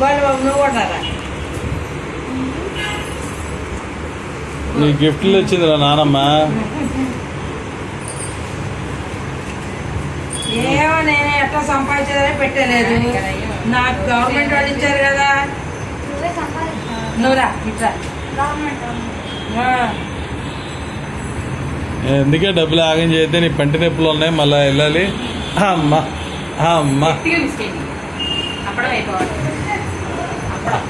Gold బాబు నువ్వు కూడా రా నీ గిఫ్ట్లు వచ్చిందిరా నానమ్మ. ఏమో నేను ఎట్లా సంపాదించేదని పెట్టలేదు. నాకు గవర్నమెంట్ వాళ్ళు ఇచ్చారు కదా. నువ్వురా ఇట్లా గవర్నమెంట్ ఆ, ఎందుకే డబ్బులు ఆగం చేస్తే నీ పంటి నొప్పులు ఉన్నాయి మళ్ళీ వెళ్ళాలి. అమ్మ అమ్మ. అప్పడం అయిపోవాలి అప్పడం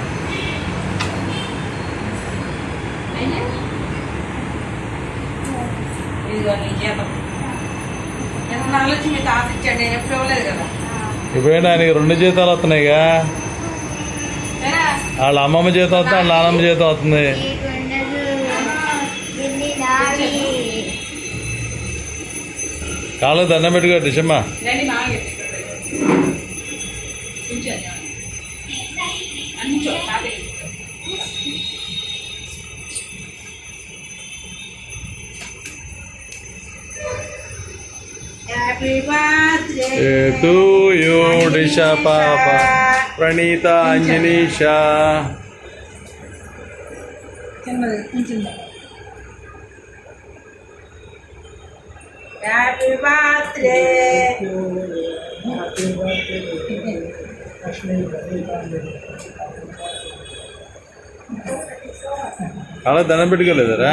ఇదిగో నీ జీతం ఎంత మీ తాత ఇచ్చాడు నేను ఎప్పుడు ఇవ్వలేదు కదా ఇప్పుడే ఆయనకి రెండు జీతాలు వస్తున్నాయిగా? వాళ్ళ అమ్మమ్మ జీతం వస్తుంది వాళ్ళ నాన్నమ్మ జీతం వస్తుంది. కాళ్ళు దండం పెట్టుకో డిషమ్మ Eh, to you, Disha Papa, Pranita Anjanisha. Happy birthday. ನಾಳೆ ದನ ಬಿಟ್ಕಲ್ಲ ಇದ್ದಾರಾ